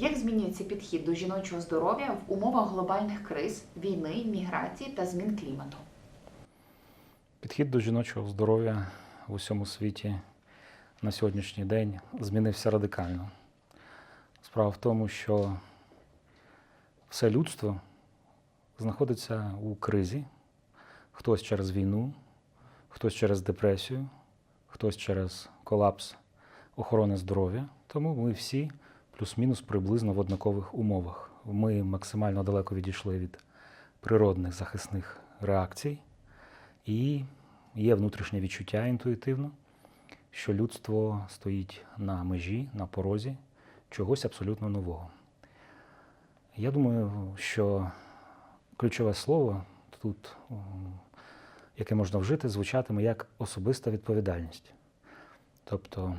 Як змінюється підхід до жіночого здоров'я в умовах глобальних криз, війни, міграції та змін клімату? Підхід до жіночого здоров'я в усьому світі на сьогоднішній день змінився радикально. Справа в тому, що все людство знаходиться у кризі, хтось через війну, хтось через депресію, хтось через колапс охорони здоров'я. Тому ми всі плюс-мінус приблизно в однакових умовах. Ми максимально далеко відійшли від природних захисних реакцій. І є внутрішнє відчуття інтуїтивно, що людство стоїть на межі, на порозі чогось абсолютно нового. Я думаю, що ключове слово тут, яке можна вжити, звучатиме як особиста відповідальність. Тобто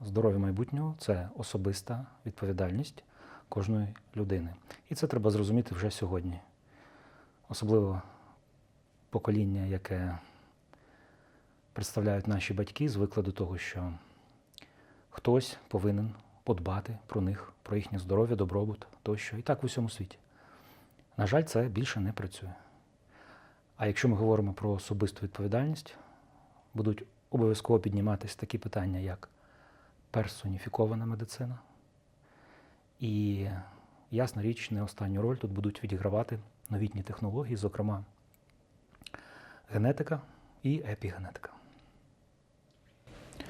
здоров'я майбутнього це особиста відповідальність кожної людини. І це треба зрозуміти вже сьогодні. Особливо покоління, яке представляють наші батьки, звикли до того, що хтось повинен подбати про них, про їхнє здоров'я, добробут тощо. І так в усьому світі. На жаль, це більше не працює. А якщо ми говоримо про особисту відповідальність, будуть обов'язково підніматися такі питання, як персоніфікована медицина. І ясна річ, не останню роль тут будуть відігравати новітні технології, зокрема генетика і епігенетика.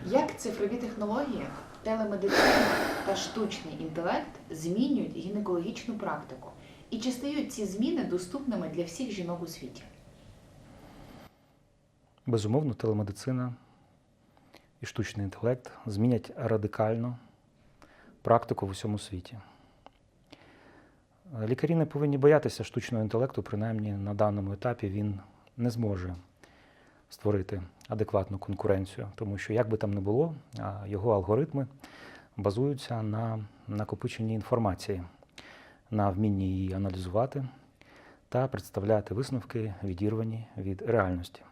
Як цифрові технології, телемедицина та штучний інтелект змінюють гінекологічну практику? І чи стають ці зміни доступними для всіх жінок у світі? Безумовно, телемедицина і штучний інтелект змінять радикально практику в усьому світі. Лікарі не повинні боятися штучного інтелекту, принаймні на даному етапі він не зможе створити адекватну конкуренцію, тому що, як би там не було, його алгоритми базуються на накопиченні інформації, на вмінні її аналізувати та представляти висновки, відірвані від реальності.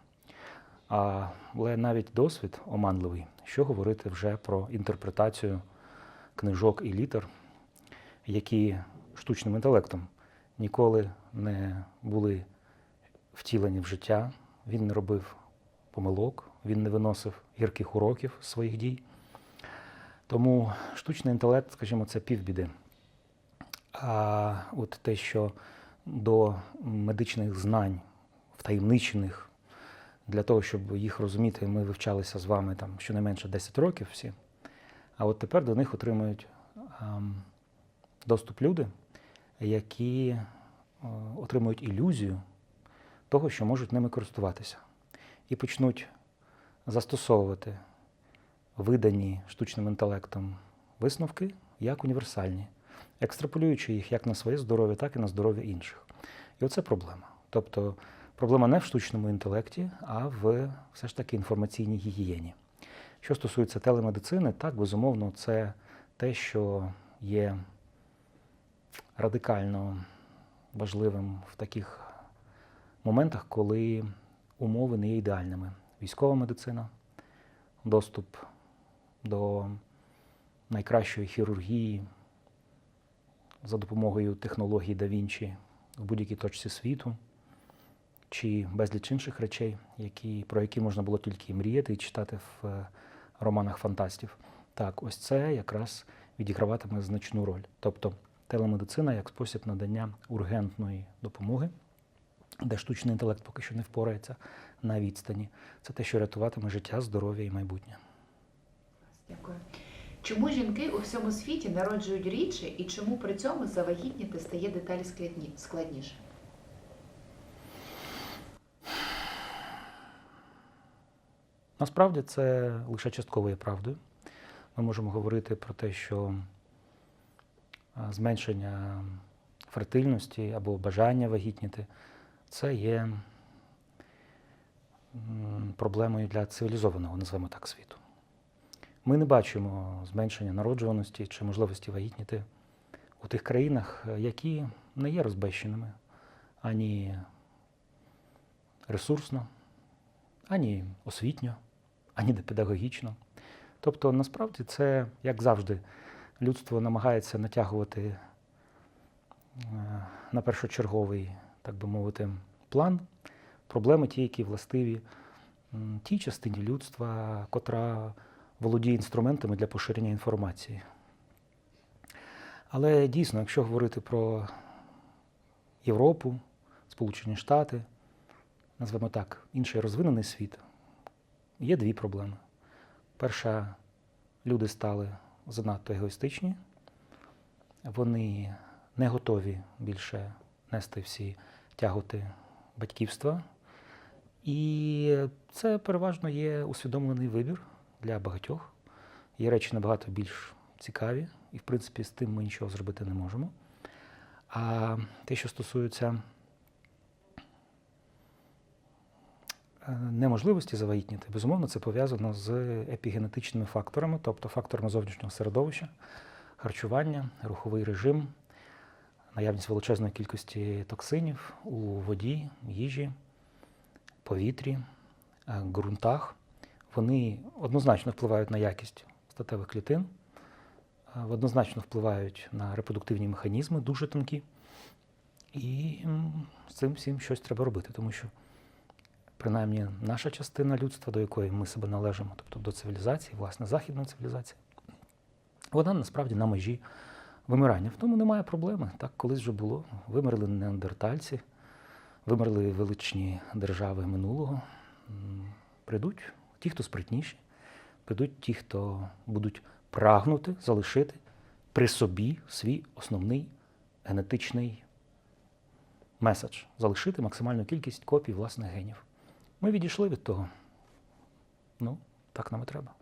Але навіть досвід оманливий, що говорити вже про інтерпретацію книжок і літер, які штучним інтелектом ніколи не були втілені в життя, він не робив помилок, він не виносив гірких уроків своїх дій. Тому штучний інтелект, скажімо, це півбіди. А от те, що до медичних знань, втаємничених, для того, щоб їх розуміти, ми вивчалися з вами там щонайменше 10 років всі. А от тепер до них отримують ем, доступ люди, які е, отримують ілюзію того, що можуть ними користуватися, і почнуть застосовувати видані штучним інтелектом висновки як універсальні, екстраполюючи їх як на своє здоров'я, так і на здоров'я інших. І оце проблема. Тобто проблема не в штучному інтелекті, а в все ж таки інформаційній гігієні. Що стосується телемедицини, так, безумовно, це те, що є радикально важливим в таких моментах, коли умови не є ідеальними. Військова медицина, доступ до найкращої хірургії за допомогою технологій да Вінчі в будь-якій точці світу, чи безліч інших речей, які, про які можна було тільки мріяти і читати в е, романах фантастів. Так, ось це якраз відіграватиме значну роль. Тобто телемедицина як спосіб надання ургентної допомоги, де штучний інтелект поки що не впорається на відстані. Це те, що рятуватиме життя, здоров'я і майбутнє. Дякую. Чому жінки у всьому світі народжують рідше і чому при цьому завагітніти стає деталі складніше? Насправді це лише частково є правдою. Ми можемо говорити про те, що зменшення фертильності або бажання вагітніти це є проблемою для цивілізованого, називаємо так, світу. Ми не бачимо зменшення народжуваності чи можливості вагітніти у тих країнах, е, які не є розбещеними ані ресурсно, ані освітньо, ані педагогічно. Тобто, насправді, це, як завжди, людство намагається натягувати е, на першочерговий, так би мовити, план проблеми ті, які властиві тій частині людства, котра володіє інструментами для поширення інформації. Але дійсно, якщо говорити про Європу, Сполучені Штати, назвемо так, інший розвинений світ, є дві проблеми. Перша, люди стали занадто егоїстичні, вони не готові більше нести всі тяготи батьківства. І це переважно є усвідомлений вибір для багатьох. Є речі набагато більш цікаві, і, в принципі, з тим ми нічого зробити не можемо. А те, що стосується неможливості завагітніти, безумовно, це пов'язано з епігенетичними факторами, тобто факторами зовнішнього середовища, харчування, руховий режим, наявність величезної кількості токсинів у воді, їжі, повітрі, е, ґрунтах. Вони однозначно впливають на якість статевих клітин, е, однозначно впливають на репродуктивні механізми, дуже тонкі. І з цим всім щось треба робити, тому що принаймні наша частина людства, до якої ми себе належимо, тобто до цивілізації, власне, західної цивілізації, вона насправді на межі вимирання. В тому немає проблеми. Так колись вже було. Вимерли неандертальці, вимерли величні держави минулого. Прийдуть ті, хто спритніші, прийдуть ті, хто будуть прагнути залишити при собі свій основний генетичний меседж, залишити максимальну кількість копій власних генів. Ми відійшли від того. Ну, так нам і треба.